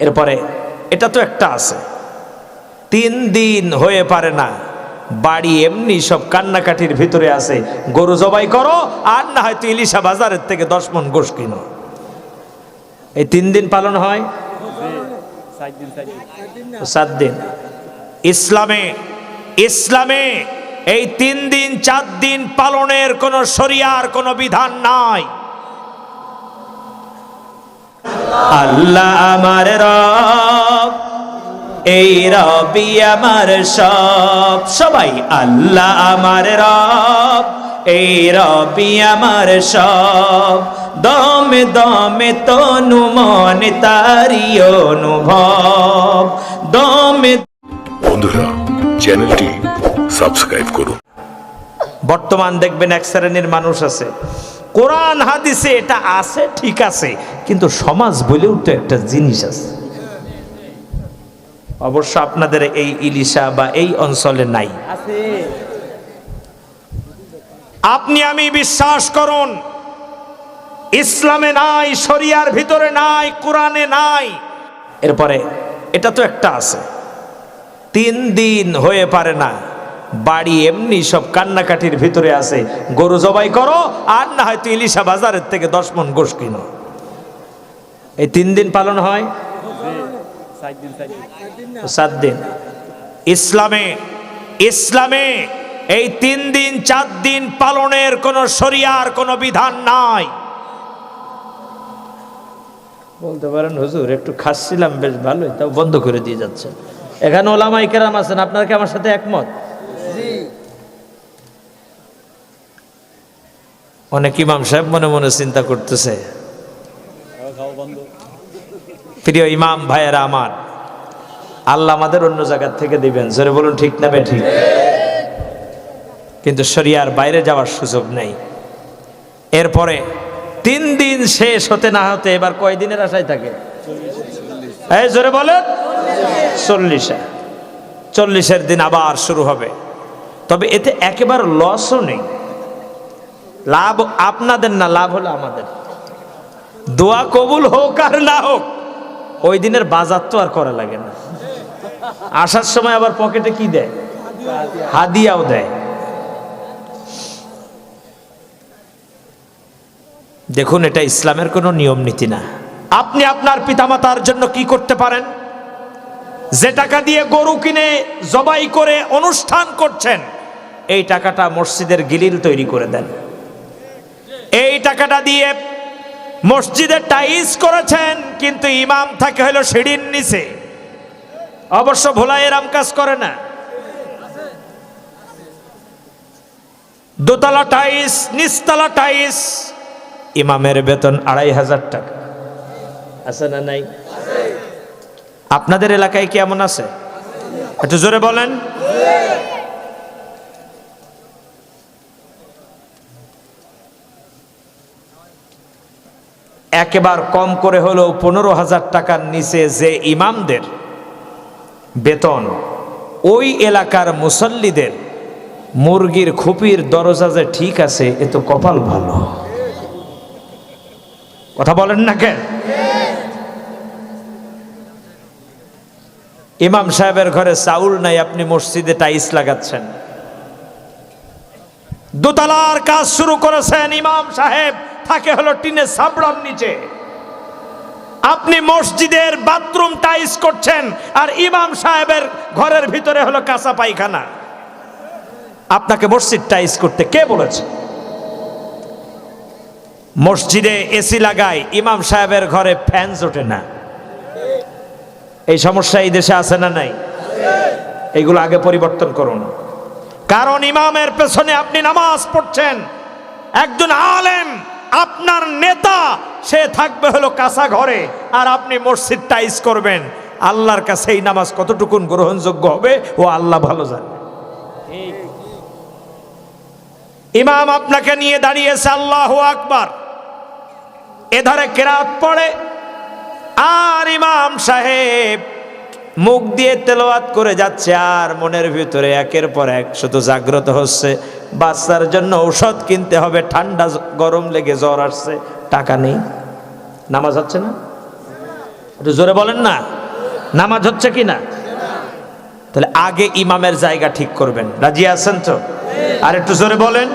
এরপরে, এটা তো একটা আছে। তিন দিন হয়ে পারে না, বাড়ি এমনি সব কান্নাকাটির ভিতরে আছে, গরু জবাই করো, আর না হয়তো ইলিশা বাজারের থেকে দশ মন গোশ কিনো। এই তিন দিন পালন হয়? সাত দিন। ইসলামে ইসলামে এই তিন দিন, চার দিন পালনের কোনো শরিয়ার, কোনো বিধান নাই। আল্লাহ আমার রব এই রবি আমার সব। সবাই আল্লাহ আমার রব এই রবি আমার সব। দমে দমে তনু মনে তারি অনুভব। দমে বন্ধুরা চ্যানেলটি সাবস্ক্রাইব করুন। বর্তমান দেখবেন এক শ্রেণির মানুষ আছে। কোরআন, হাদিসে এটা আছে, ঠিক আছে। কিন্তু সমাজ বলেও তো একটা জিনিস আছে। অবশ্য আপনাদের এই ইলিশা বা এই অঞ্চলে নাই। আপনি আমি বিশ্বাস করুন, ইসলামে নাই, শরিয়ার ভিতরে নাই, কোরআনে নাই। এরপরে, এটা তো একটা আছে। তিন দিন হয়ে পারে না। বাড়ি এমনি সব কান্নাকাটির ভিতরে আছে। গরু জবাই করো, আর না হয়তো ইলিশা বাজারের থেকে দশ মন গোশ কিনো। এই তিন দিন পালন হয়? সাত দিন। ইসলামে ইসলামে এই তিন দিন, চার দিন পালনের কোনো শরিয়ার, কোনো বিধান নাই। বলতে পারেন, হুজুর, একটু খাচ্ছিলাম বেশ ভালোই, তাও বন্ধ করে দিয়ে যাচ্ছে। এখানে ওলামাই কেরাম আছেন, আপনারা কি আমার সাথে একমত? অনেক ইমাম সাহেব মনে মনে চিন্তা করতেছে। প্রিয় ইমাম ভাইয়েরা আমার, আল্লাহ আমাদের অন্য জায়গার থেকে দিবেন। জোরে বলুন, ঠিক না বে ঠিক? কিন্তু শরিয়ার বাইরে যাওয়ার সুযোগ নেই। এরপরে তিন দিন শেষ হতে না হতে এবার কয়দিনের আশায় থাকে? এই জোরে বলেন, চল্লিশে। চল্লিশের দিন আবার শুরু হবে। তবে এতে একেবারে লসও নেই। লাভ আপনাদের না, লাভ হলো আমাদের। দোয়া কবুল হোক আর না হোক, ওই দিনের বাজার তো আর করা লাগে না। আসার সময় আবার পকেটে কি দেয়? হাদিয়াও দেয়। দেখুন, এটা ইসলামের কোনো নিয়ম নীতি না। আপনি আপনার পিতামাতার জন্য কি করতে পারেন? যে টাকা দিয়ে গরু কিনে জবাই করে অনুষ্ঠান করছেন, এই টাকাটা মসজিদের গিলিল তৈরি করে দেন। এই টাকাটা দিয়ে মসজিদের টাইস করেছেন, কিন্তু ইমাম থাকে হলো সিঁড়ির নিচে। অবশ্য ভোলা এরাম কাজ করে না। দোতলা টাইস নিচতলা টাইস ইমামের বেতন আড়াই হাজার টাকা। আছে না নাই? আপনাদের এলাকায় কি এমন আছে? একটু জোরে বলেন। একেবার কম করে হলেও পনেরো হাজার টাকার নিচে যে ইমামদের বেতন, ওই এলাকার মুসল্লিদের মুরগির খুপির দরজা যে ঠিক আছে, এ তো কপাল ভালো। কথা বলেন না কেন? ইমাম সাহেবের ঘরে চাউল নাই, আপনি মসজিদে টাইস লাগাচ্ছেন। দোতলার কাজ শুরু করেছেন ইমাম সাহেব। থাকে হলো টিনের সাবড়ার নিচে। আপনি মসজিদের বাথরুম টাইস করছেন আর ইমাম সাহেবের ঘরের ভিতরে হলো কাঁচা পায়খানা। আপনাকে মসজিদ টাইস করতে কে বলেছে? মসজিদে এসি লাগায়, ইমাম সাহেবের ঘরে ফ্যান ওঠে না। এই সমস্যা এই দেশে আছে না নাই? এইগুলো আগে পরিবর্তন করুন। কারণ ইমামের পেছনে আপনি নামাজ পড়ছেন। একজন আলেম আপনার নেতা, সে থাকবে হলো কাঁচা ঘরে, আর আপনি মসজিদ টাইস করবেন। আল্লাহর কাছে এই নামাজ কতটুকুন গ্রহণযোগ্য হবে, ও আল্লাহ ভালো জানে। ইমাম আপনাকে নিয়ে দাঁড়িয়েছে, আল্লাহ আকবার। এধারে কেরাত পড়ে, আর ইমাম সাহেব মুখ দিয়ে তেলাওয়াত করে যাচ্ছে, আর মনের ভিতরে একের পর এক শুধু জাগ্রত হচ্ছে। বাচ্চার জন্য ঔষধ কিনতে হবে, ঠান্ডা গরম লেগে জ্বর আসছে, টাকা নেই। নামাজ হচ্ছে না? একটু জোরে বলেন না। নামাজ হচ্ছে কি না? তাহলে আগে ইমামের জায়গা ঠিক করবেন। রাজি আছেন তো? আর একটু জোরে বলেন।